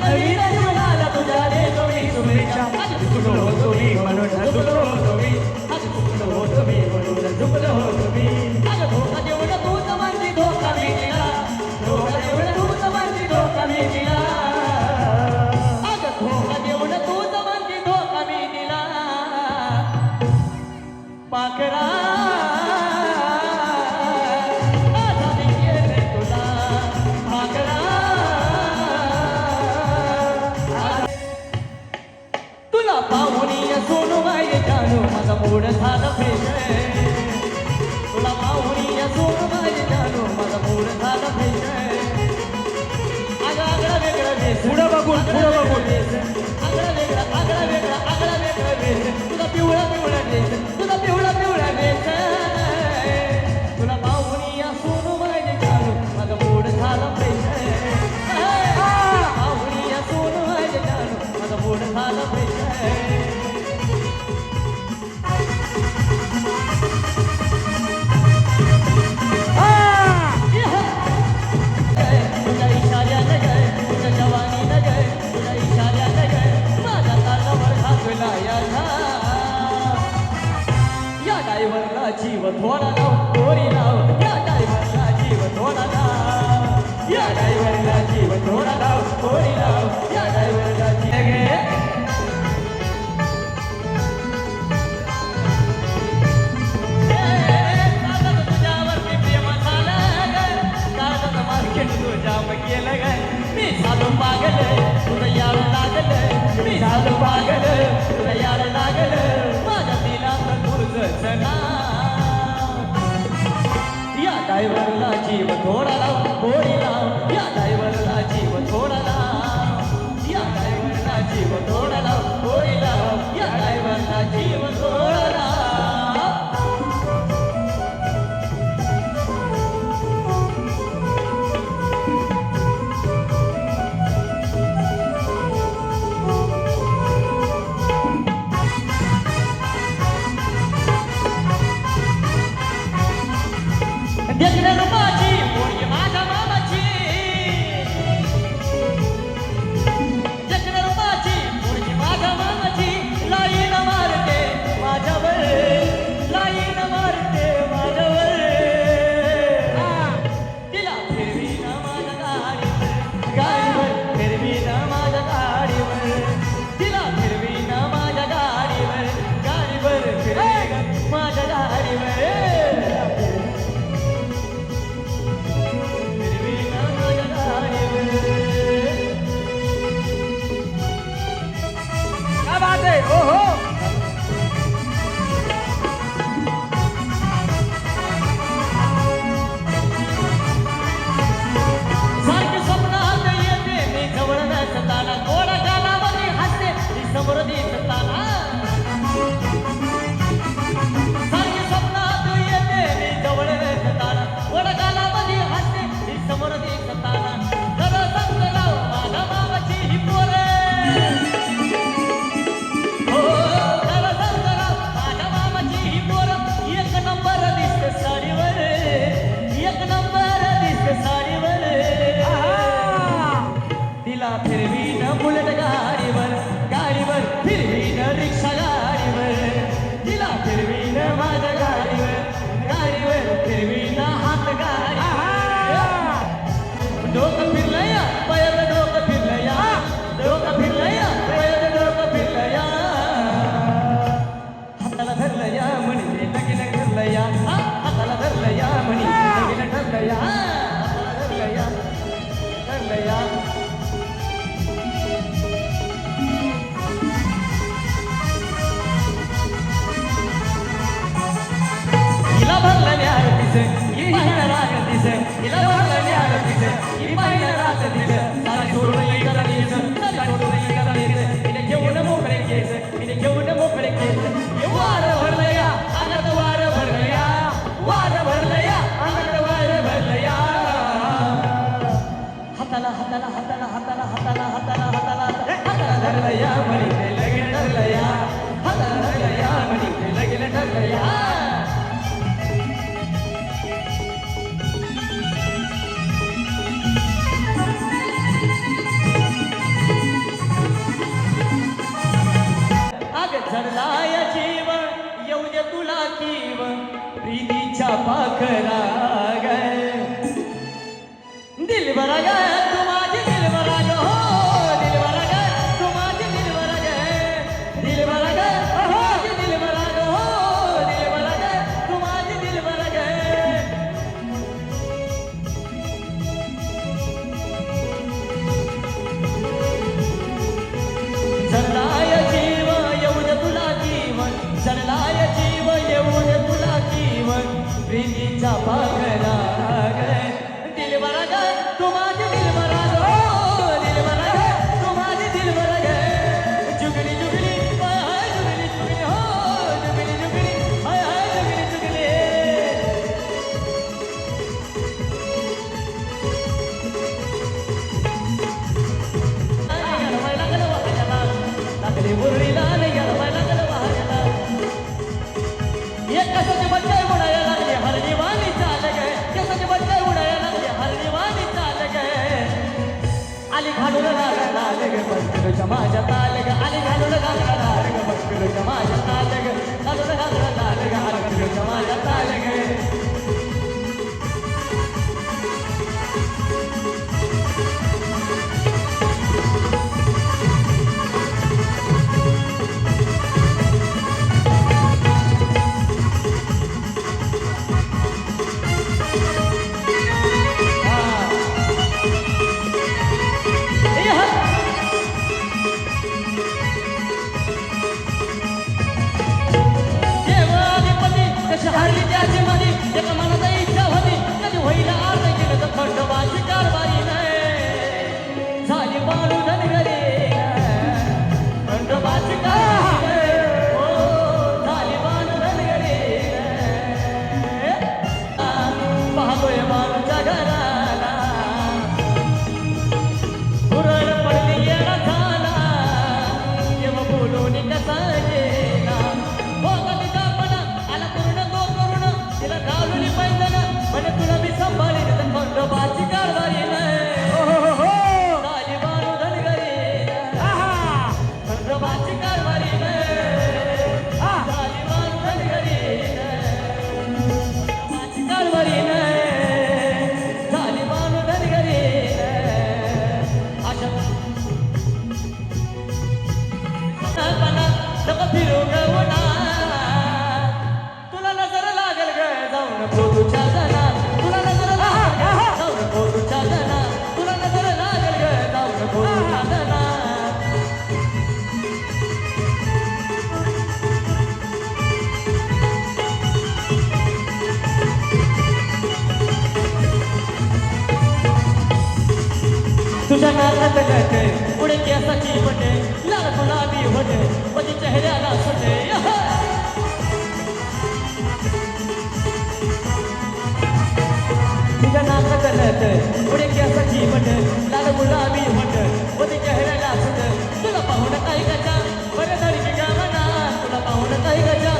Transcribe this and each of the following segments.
I'm not going to be. I'm not going to be મૂળથાન ભેજે. લમાવણી asura મારી જાનો મારા મૂળથાન ભેજે. આગળ આગળ વેગળા દેશ પૂડા બગુલ પૂડા બગુલ આગળ આગળ Torner auf Sana 对的。माझ्या ताल ग आली घालून घालणार ग मस्कल ग माझ्या तुझ्या नारळात गळते पुढे केसाची बटे लाल गुलाबी होते माझी चेहऱ्याला सुटे. तुझ्या नारळात गळते पुढे केसाची बटे लाल गुलाबी होते माझी चेहऱ्याला सुटे. तुला पाहून काही गजा? बरं तरी गावाला तुला पाहून काही गजा?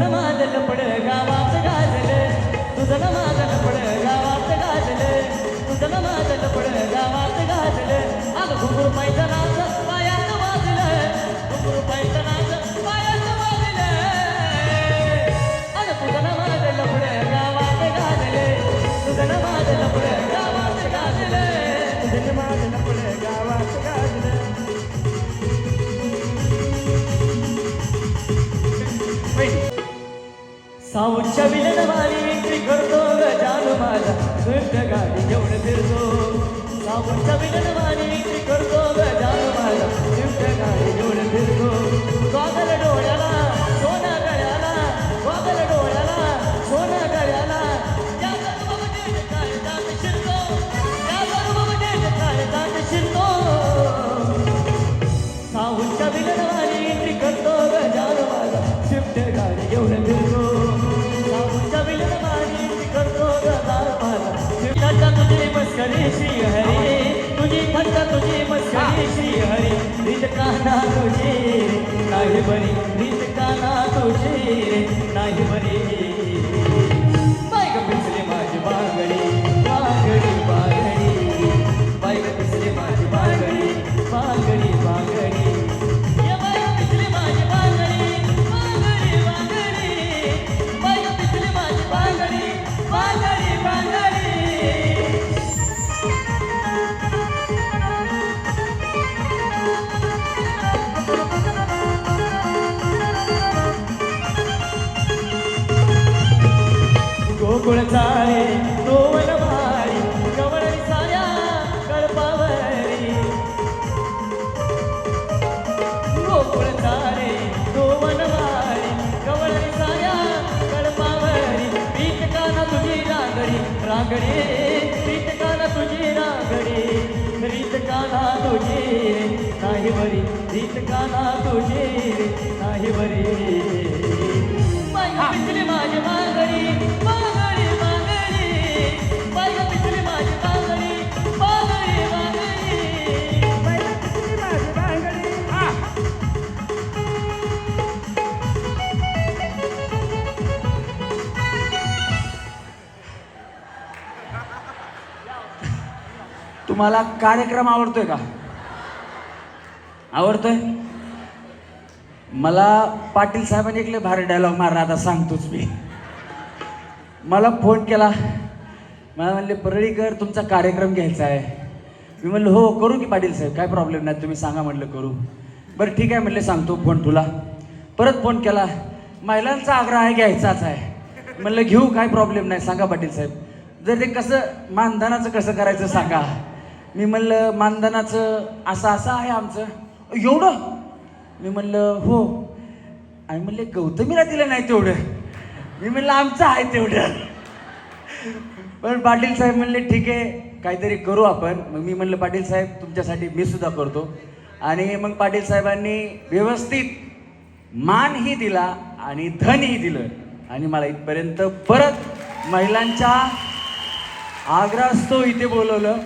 तुझं माझं लपड गावात गाजलं. तुझं माझं लपड गावात गाजलं. तुझं माझं लपड गावात गाजलं. अगं घुंगूर पैठणाच पायात वाजलं. घुंगूर पैठणाच पायात वाजलं. अगं तुझं माझं लपड गावात गाजलं. तुझं माझं लपड गावात गाजलं. तुझं माझं साऊच्या विलनवाणी विक्री करतो ग जानू माझा. स्विफ्ट गाडी घेऊन फिरतो. साऊच्या विलनवाणी विक्री करतो ग जानू माझा. स्विफ्ट गाडी घेऊन फिरतो. काना तुझी. नाही बरी रीत काना तुझी. नाही बरी गोकुळ चाळे दोन भारी कवळ साया कळपावरी गोकुळ चाळे दोन भारी कवळ साया कळपावरी पीठ काना तुझी रांगडी रांगडी पीठ काना तुझी रांगडी. रीत काना तुझी नाही बरी. रीत काना तुझी नाही बरी. माझी बांगडी तुम्हाला कार्यक्रम आवडतोय का? आवडतोय? मला पाटील साहेबांनी एक भारी डायलॉग मारला आता सांगतोच मी. मला फोन केला. मला म्हणले परळीकर तुमचा कार्यक्रम घ्यायचा आहे. मी म्हणलं हो करू की पाटील साहेब काय प्रॉब्लेम नाही तुम्ही सांगा म्हटलं करू. बरं ठीक आहे म्हटलं सांगतो फोन तुला. परत फोन केला. महिलांचा आग्रह आहे घ्यायचाच आहे. म्हणलं घेऊ काय प्रॉब्लेम नाही सांगा पाटील साहेब. जर ते कसं मानधनाचं कसं करायचं सांगा. मी म्हणलं मानधनाचं असं असं आहे आमचं. एवढं? मी म्हणलं हो. आणि म्हणले गौतमीला दिलं नाही तेवढं. मी म्हणलं आमचं आहे तेवढं. पण पाटील साहेब म्हणले ठीक आहे काहीतरी करू आपण. मग मी म्हणलं पाटील साहेब तुमच्यासाठी मी सुद्धा करतो. आणि मग पाटील साहेबांनी व्यवस्थित मानही दिला आणि धनही दिलं. आणि मला इथपर्यंत परत महिलांच्या आग्रहास्तव इथे बोलवलं.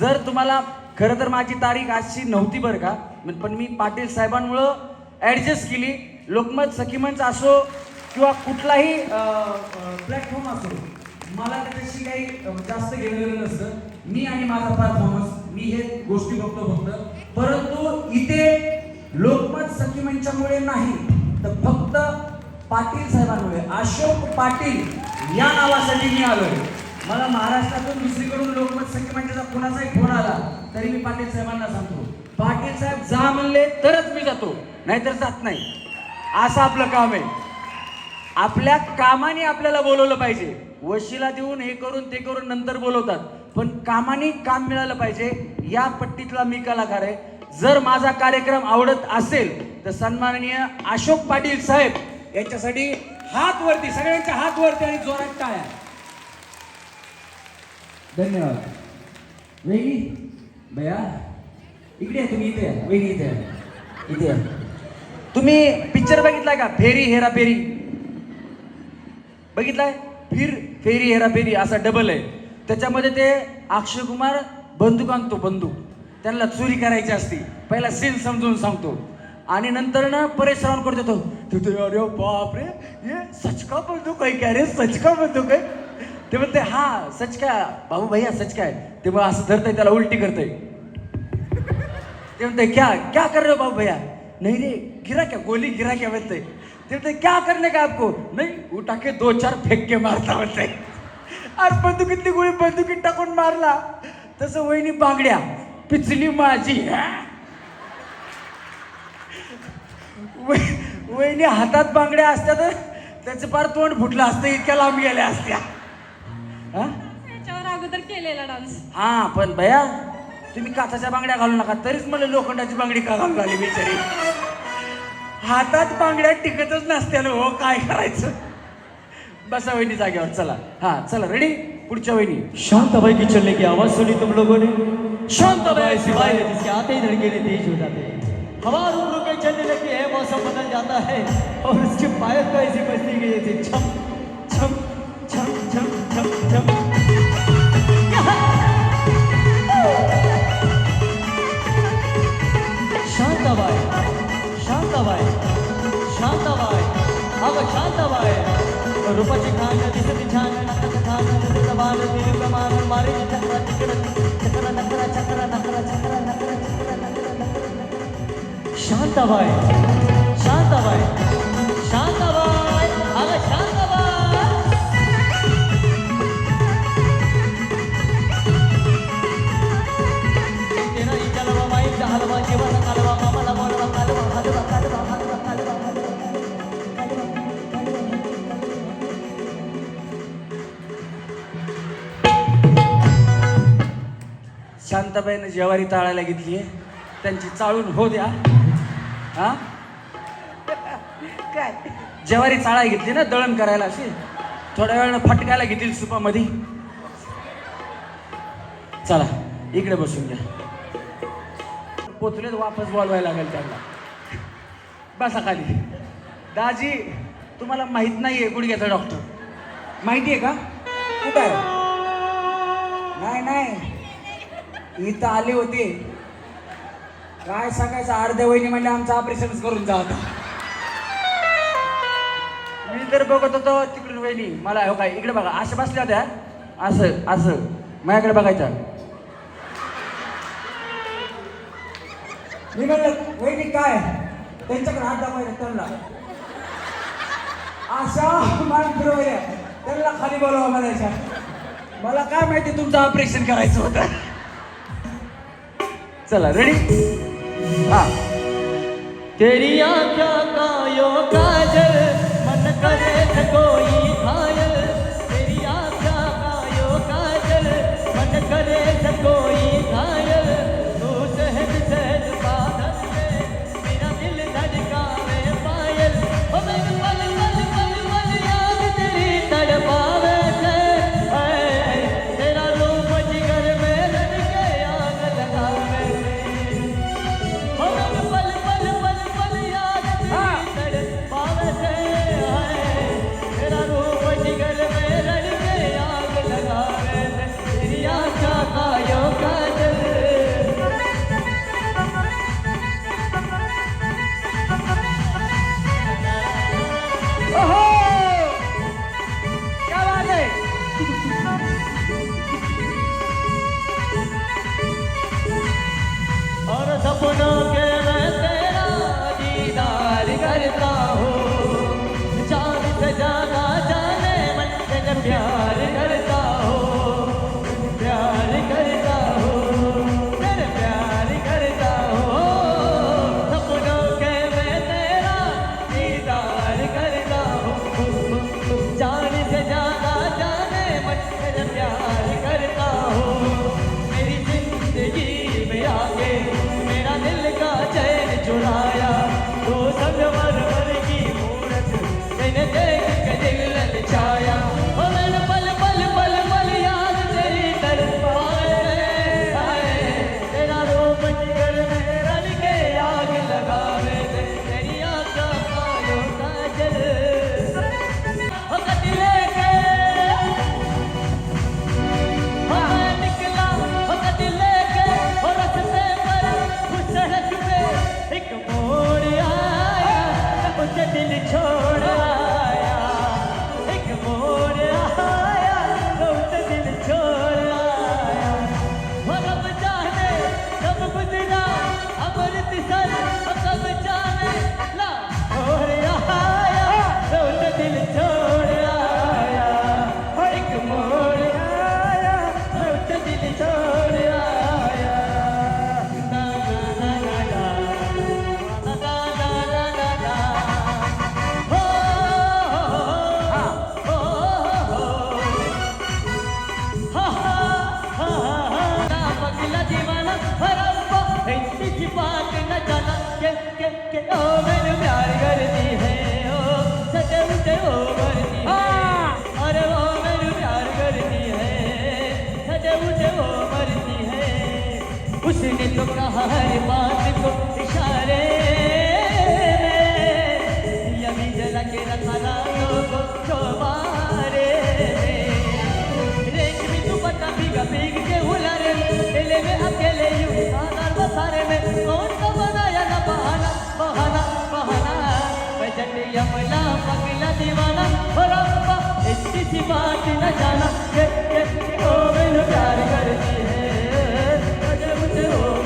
जर तुम्हाला खरं तर माझी तारीख आजची नव्हती बरं का पण- पण मी पाटील साहेबांमुळं ॲडजस्ट केली. लोकमत सखीमंच असो किंवा कुठलाही प्लॅटफॉर्म असो मला त्याच्याशी काही जास्त घेणं नसतं. मी आणि माझा परफॉर्मन्स मी हे गोष्टी बघतो फक्त. परंतु इथे लोकमत सखीमंचामुळे नाही तर फक्त पाटील साहेबांमुळे. अशोक पाटील या नावासाठी मी आलोय. मला महाराष्ट्रातून दुसरीकडून लोकमत संख्यमंचाचा कोणाचाही फोन आला तरी मी पाटील साहेबांना सांगतो पाटील साहेब जा म्हणले तरच मी जातो नाहीतर जात नाही. असं आपलं काम आहे. आपल्या कामाने आपल्याला बोलवलं पाहिजे. वशिला देऊन हे करून ते करून नंतर बोलवतात. पण कामाने काम मिळालं पाहिजे या पट्टीतला मी कलाकार आहे. जर माझा कार्यक्रम आवडत असेल तर सन्माननीय अशोक पाटील साहेब यांच्यासाठी हात वरती सगळ्यांच्या हात वरती आणि जोरात टाळ्या. धन्यवाद. वेगी? भया? इकडे आहे तुम्ही इथे या. इथे इथे या. तुम्ही पिक्चर बघितलाय का? फेरी हेरा फेरी बघितलाय? फिर फेरी हेरा फेरी असा डबल आहे. त्याच्यामध्ये ते अक्षय कुमार बंदूक आणतो बंदूक. त्यांना चोरी करायची असती. पहिला सीन समजून सांगतो. आणि नंतर ना परेश रावणकर देतो? तिथे अरे बाप रे ये सचका बंदूक आहे का रे? सचका बंदूक आहे. ते म्हणते हा सच का भाऊ भैया सच काय? ते मग असं धरतंय त्याला उलटी करतंय. ते म्हणते क्या क्या कर रहे हो बाबू भैया? नहीं रे गिरा क्या गोली गिरा क्या बोलते ते म्हणते क्या करने का आपको? नहीं उठा के दो चार फेक के मारता बोलते अरे बंदुकीतली गोळी बंदुकीत टाकून मारला? तसं वहिनी बांगड्या पिचली माझी. वै- वहिनी हातात बांगड्या असत्या तर त्याचं पार तोंड फुटलं असतं इतक्या लांब गेल्या असत्या. हा? त्याच्यावर अगोदर केलेला डान्स हा पण भया तुम्ही काचाच्या बांगड्या घालू नका तरीच मला लोखंडाची बांगडी का घालून आली बिचारी? हातात बांगड्या टिकतच नसत्या ना हो काय करायचं? बसा वहिनी जागेवर चला. हा चला रेडी पुढच्या वहिनी. शांताबाई की चलने की आवाज सुनी तुम लोगों ने शांताबाई सिपाही है जिसके आते ही धड़के तेज हो जाते हैं। हवा रुक रुक के चलने लगती है मौसम बदल जाता है और उसके पायल को ऐसी बजती गई जैसे छम। ಶಾಂತವಾಯ ಶಾಂತವಾಯ ಶಾಂತವಾಯ ಅವ ಶಾಂತವಾಯ ರೂಪಚಿ ಖಾನ ದಿಸತಿ ಧ್ಯಾನ ನಕರ ಖಾನ ದಿಸತ ಬಾಲ ದಿಲುಗಮಾನ ಮಾರಿ ಚಕ್ರ ಚಕ್ರ ಚಕ್ರ ನಕರ ಚಕ್ರ ನಕರ ಚಕ್ರ ನಕರ ಚಕ್ರ ನಕರ ಶಾಂತವಾಯ ಶಾಂತವಾಯ शांताबाईनं जेवारी ताळायला घेतली त्यांची चाळून हो द्या. हा? काय? जेवारी चाळाय घेतली ना दळण करायला अशी? थोड्या वेळानं फटकायला घेतील सुपामध्ये. चला इकडे बसून घ्या. पोचलेत वापस बोलवायला लागेल त्यांना. बसा खाली. दाजी तुम्हाला माहीत नाहीये गुडघ्याचा डॉक्टर माहिती आहे का? कुठं आहे? नाही नाही. इथं आले होते. काय सांगायचं? अर्ध्या वहिनी म्हणजे आमचं ऑपरेशनच करून जा मी तर बघत होतो तिकडून वहिनी मला हो काय इकडे बघा अशा बसल्या होत्या. असं असं माझ्याकडे बघायचं. मी म्हणलं वहिनी काय? त्यांच्याकडे हात दाखवायचा त्यांना. अशा मान फिरवल्या त्यांना खाली बोलावा म्हणायच्या मला काय माहिती तुमचं ऑपरेशन करायचं होतं. चला रेडी हा तेरी आँखों का यो काजल मन करे न कोई घायल तेरी आँखों का यो काजल मन करे न है है अरे वो प्यार करती है है उसने तो कहा हर बात को इशारे में यही रखा रातों को चौबारे में रेशमी दुपट्टा भीगा भीग के हुलारे मेले में अकेले यूँ सागर बसारे में बहाना बहाना बहाना. बजट यमला पगला दीवाना. हो रब्बा सी बात न जाना. के के ओ मैंने प्यार करती है मुझे हो